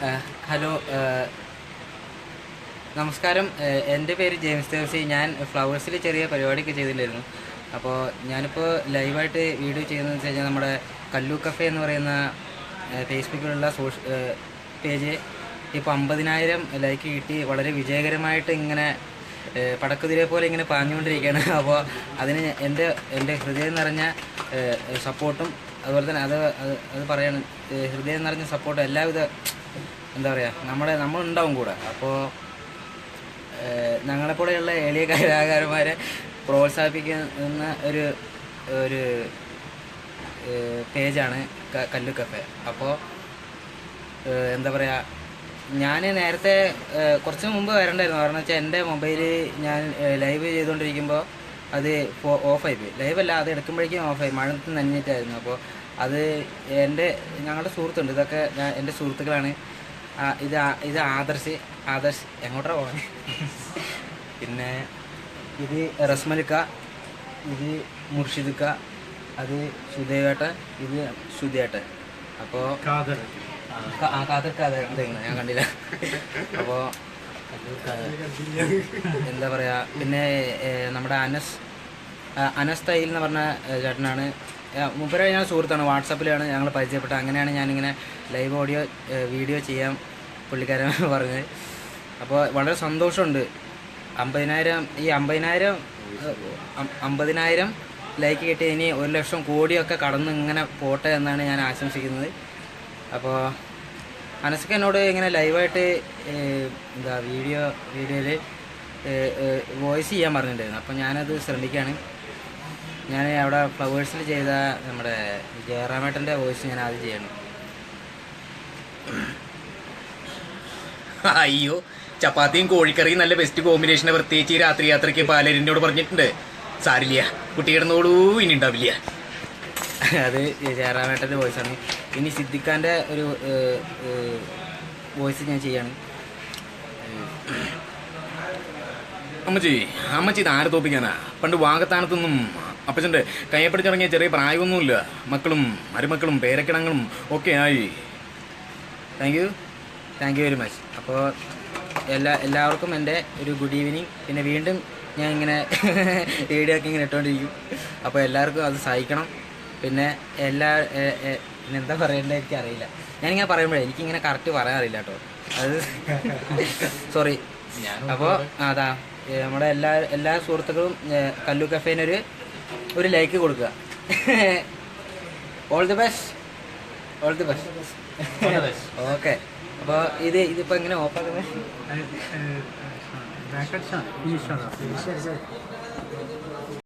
Hello നമസ്കാരം. എന്റെ പേര് ജെയിംസ് ദേവസി ഞാൻ ഫ്ലവേഴ്സിൽ ചെറിയ പരിപാടിയൊക്കെ ചെയ്തില്ലായിരുന്നു അപ്പോൾ ഞാനിപ്പോൾ ലൈവായിട്ട് വീഡിയോ ചെയ്യുന്നതെന്ന് വെച്ച് കഴിഞ്ഞാൽ നമ്മുടെ കല്ലു കഫേ എന്ന് പറയുന്ന ഫേസ്ബുക്കിലുള്ള സോഷ്യ പേജ് ഇപ്പോൾ അമ്പതിനായിരം ലൈക്ക് കിട്ടി. വളരെ വിജയകരമായിട്ട് ഇങ്ങനെ പടക്കുതിരെ പോലെ ഇങ്ങനെ പാഞ്ഞുകൊണ്ടിരിക്കുകയാണ്. അപ്പോൾ അതിന് എന്റെ എന്റെ ഹൃദയം നിറഞ്ഞ സപ്പോർട്ടും അതുപോലെ തന്നെ അത് അത് പറയാണ് ഹൃദയം നിറഞ്ഞ സപ്പോർട്ടും എല്ലാവിധ എന്താ പറയുക നമ്മുടെ നമ്മളുണ്ടാവും കൂടെ. അപ്പോൾ കൂടെയുള്ള എളിയ കലാകാരന്മാരെ പ്രോത്സാഹിപ്പിക്കുന്ന ഒരു ഒരു പേജാണ് കല്ലു കഫേ. അപ്പോൾ എന്താ പറയുക ഞാൻ നേരത്തെ കുറച്ച് മുമ്പ് വരണ്ടായിരുന്നു. കാരണം വെച്ചാൽ എന്റെ മൊബൈൽ ഞാൻ ലൈവ് ചെയ്തുകൊണ്ടിരിക്കുമ്പോൾ അത് ഓഫായി പോയി. ലൈവല്ല അത് എടുക്കുമ്പോഴേക്കും ഓഫായി മഴ നനഞ്ഞിട്ടായിരുന്നു. അപ്പോൾ അത് എന്റെ ഞങ്ങളുടെ സുഹൃത്തുണ്ട്. ഇതൊക്കെ ഞാൻ എന്റെ സുഹൃത്തുക്കളാണ്. ഇത് ഇത് ആദർശ് ആദർശ്. എങ്ങോട്ടാ പോകാൻ പിന്നെ ഇത് റസ്മലിക്ക ഇത് മുർഷിദുക്ക അത് സുദേവേട്ടൻ ഇത് സുധേട്ടൻ അപ്പോൾ കാതർ ആ കാതർ അതെ ഇതെങ്ങനെ ഞാൻ കണ്ടില്ല. അപ്പോൾ എന്താ പറയുക പിന്നെ നമ്മുടെ അനസ് അനസ് തൈൽ എന്ന് പറഞ്ഞ ചേട്ടനാണ്. മുപ്പര ഞാൻ സുഹൃത്താണ് വാട്സാപ്പിലാണ് ഞങ്ങൾ പരിചയപ്പെട്ടത്. അങ്ങനെയാണ് ഞാനിങ്ങനെ ലൈവ് ഓഡിയോ വീഡിയോ ചെയ്യാൻ പുള്ളിക്കാരൻ പറഞ്ഞത്. അപ്പോൾ വളരെ സന്തോഷമുണ്ട്. അമ്പതിനായിരം ഈ അമ്പതിനായിരം അമ്പതിനായിരം ലൈക്ക് കിട്ടി ഇനി ഒരു ലക്ഷം കോടിയൊക്കെ കടന്ന് ഇങ്ങനെ പോട്ടെ എന്നാണ് ഞാൻ ആശംസിക്കുന്നത്. അപ്പോൾ അനസ്ക്ക് എന്നോട് ഇങ്ങനെ ലൈവായിട്ട് എന്താ വീഡിയോ വീഡിയോയിൽ വോയിസ് ചെയ്യാൻ പറഞ്ഞിട്ടുണ്ടായിരുന്നു. അപ്പോൾ ഞാനത് ശ്രമിക്കുകയാണ് ഞാൻ അവിടെ ഫ്ലവേഴ്സിൽ ചെയ്ത നമ്മുടെ ജയറാമേട്ടന്റെ വോയിസ് ഞാൻ ആദ്യം ചെയ്യണം. അയ്യോ ചപ്പാത്തിയും കോഴിക്കറിയും നല്ല ബെസ്റ്റ് കോമ്പിനേഷനെ പ്രത്യേകിച്ച് രാത്രി യാത്രയ്ക്ക് പാലരിനോട് പറഞ്ഞിട്ടുണ്ട്. സാരില്ല കുട്ടി കിടന്നോളൂ ഇനി ഉണ്ടാവില്ല. അത് ജയറാമേട്ടന്റെ വോയിസാണ്. ഇനി സിദ്ദിഖാന്റെ ഒരു വോയിസ് ഞാൻ ചെയ്യാണ്. അമ്മച്ചി അമ്മച്ചി ഇത് ആരെ തോപ്പിക്കാനാ? പണ്ട് വാഗത്താനത്തൊന്നും അപ്പച്ചന്റെ കയ്യപ്പിടിച്ചിറങ്ങിയ ചെറിയ പ്രായമൊന്നുമില്ല. മക്കളും മരുമക്കളും പേരക്കിടങ്ങളും ഒക്കെ ആയി. Thank you thank you very much അപ്പോൾ എല്ലാ എല്ലാവർക്കും എന്റെ ഒരു ഗുഡ് ഈവനിങ് പിന്നെ വീണ്ടും ഞാൻ ഇങ്ങനെ വീഡിയോ ഒക്കെ ഇങ്ങനെ ഇട്ടുകൊണ്ടിരിക്കും അപ്പോൾ എല്ലാവർക്കും അത് സഹിക്കണം. പിന്നെ എല്ലാ എന്താ പറയേണ്ടത് എനിക്ക് അറിയില്ല ഞാനിങ്ങനെ പറയുമ്പോഴേ എനിക്കിങ്ങനെ കറക്റ്റ് പറയാൻ അറിയില്ല കേട്ടോ. അത് സോറി അപ്പോൾ അതാ നമ്മുടെ എല്ലാ എല്ലാ സുഹൃത്തുക്കളും കല്ലു കഫേനൊരു ഒരു ലൈക്ക് കൊടുക്കുക. All the best all the best okay അപ്പോൾ ഇത് ഇതിപ്പോൾ എങ്ങനെ ഓഫാക്കുന്നത്